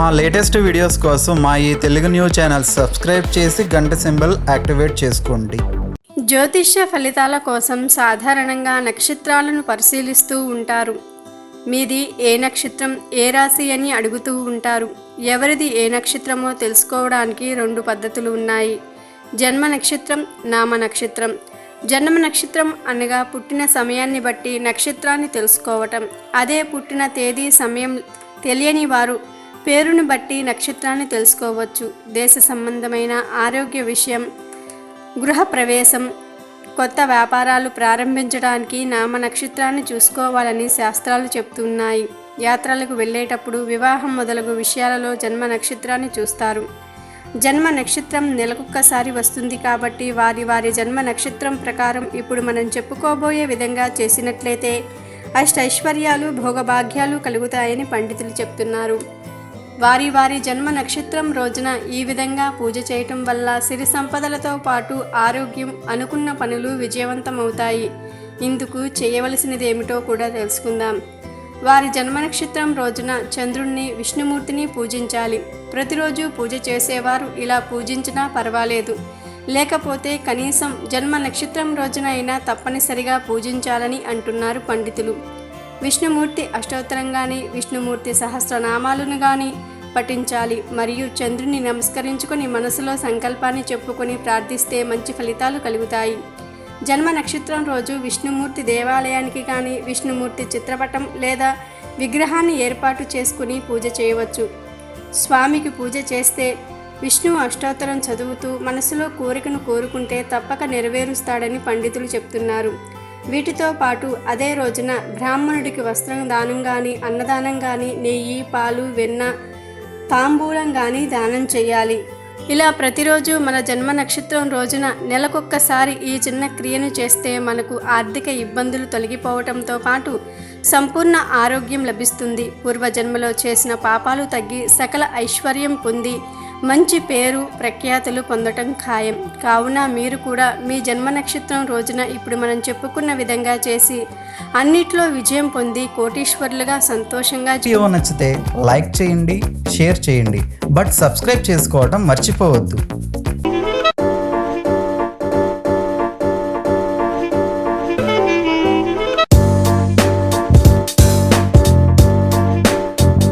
మా latest videos కోసం మా ఈ తెలుగు న్యూస్ ఛానల్ సబ్స్క్రైబ్ చేసి గంట సింబల్ యాక్టివేట్ చేసుకోండి. జ్యోతిష్య ఫలితాల కోసం సాధారణంగా నక్షత్రాలను పరిశీలిస్తూ ఉంటారు. మీది ఏ నక్షత్రం ఏ రాశి అని అడుగుతూ ఉంటారు. ఎవరిది ఏ నక్షత్రమో తెలుసుకోవడానికి రెండు పద్ధతులు ఉన్నాయి. జన్మ నక్షత్రం నామ నక్షత్రం. జన్మ నక్షత్రం అనగా పుట్టిన సమయాన్ని బట్టి నక్షత్రాన్ని తెలుసుకోవటం. అదే పుట్టిన తేదీ సమయం తెలియని వారు పేరును బట్టి నక్షత్రాన్ని తెలుసుకోవచ్చు. దేశ సంబంధమైన ఆరోగ్య విషయం గృహప్రవేశం కొత్త వ్యాపారాలు ప్రారంభించడానికి నామ నక్షత్రాన్ని చూసుకోవాలని శాస్త్రాలు చెప్తున్నాయి. యాత్రలకు వెళ్ళేటప్పుడు వివాహం మొదలగు విషయాలలో జన్మ నక్షత్రాన్ని చూస్తారు. జన్మ నక్షత్రం నెలకొక్కసారి వస్తుంది కాబట్టి వారి వారి జన్మ నక్షత్రం ప్రకారం ఇప్పుడు మనం చెప్పుకోబోయే విధంగా చేసినట్లయితే అష్టైశ్వర్యాలు భోగభాగ్యాలు కలుగుతాయని పండితులు చెప్తున్నారు. వారి వారి జన్మ నక్షత్రం రోజున ఈ విధంగా పూజ చేయటం వల్ల సిరి సంపదలతో పాటు ఆరోగ్యం అనుకున్న పనులు విజయవంతమవుతాయి. ఇందుకు చేయవలసినది ఏమిటో కూడా తెలుసుకుందాం. వారి జన్మ నక్షత్రం రోజున చంద్రుణ్ణి విష్ణుమూర్తిని పూజించాలి. ప్రతిరోజు పూజ చేసేవారు ఇలా పూజించినా పర్వాలేదు. లేకపోతే కనీసం జన్మ నక్షత్రం రోజున అయినా తప్పనిసరిగా పూజించాలని అంటున్నారు పండితులు. విష్ణుమూర్తి అష్టోత్తరం కానీ విష్ణుమూర్తి సహస్రనామాలను కానీ పఠించాలి. మరియు చంద్రుని నమస్కరించుకొని మనసులో సంకల్పాన్ని చెప్పుకొని ప్రార్థిస్తే మంచి ఫలితాలు కలుగుతాయి. జన్మ నక్షత్రం రోజు విష్ణుమూర్తి దేవాలయానికి కానీ విష్ణుమూర్తి చిత్రపటం లేదా విగ్రహాన్ని ఏర్పాటు చేసుకుని పూజ చేయవచ్చు. స్వామికి పూజ చేస్తే విష్ణు అష్టోత్తరం చదువుతూ మనసులో కోరికను కోరుకుంటే తప్పక నెరవేరుస్తాడని పండితులు చెప్తున్నారు. వీటితో పాటు అదే రోజున బ్రాహ్మణుడికి వస్త్రం దానం కానీ అన్నదానం కానీ నెయ్యి పాలు వెన్న తాంబూలం కానీ దానం చేయాలి. ఇలా ప్రతిరోజు మన జన్మ నక్షత్రం రోజున నెలకొక్కసారి ఈ చిన్న క్రియను చేస్తే మనకు ఆర్థిక ఇబ్బందులు తొలగిపోవటంతో పాటు సంపూర్ణ ఆరోగ్యం లభిస్తుంది. పూర్వజన్మలో చేసిన పాపాలు తగ్గి సకల ఐశ్వర్యం పొంది మంచి పేరు ప్రఖ్యాతులు పొందటం ఖాయం. కావున మీరు కూడా మీ జన్మ నక్షత్రం రోజున ఇప్పుడు మనం చెప్పుకున్న విధంగా చేసి అన్నిట్లో విజయం పొంది కోటీశ్వరులుగా సంతోషంగా జీవో నచ్చితే లైక్ చేయండి షేర్ చేయండి. బట్ సబ్స్క్రైబ్ చేసుకోవడం మర్చిపోవద్దు.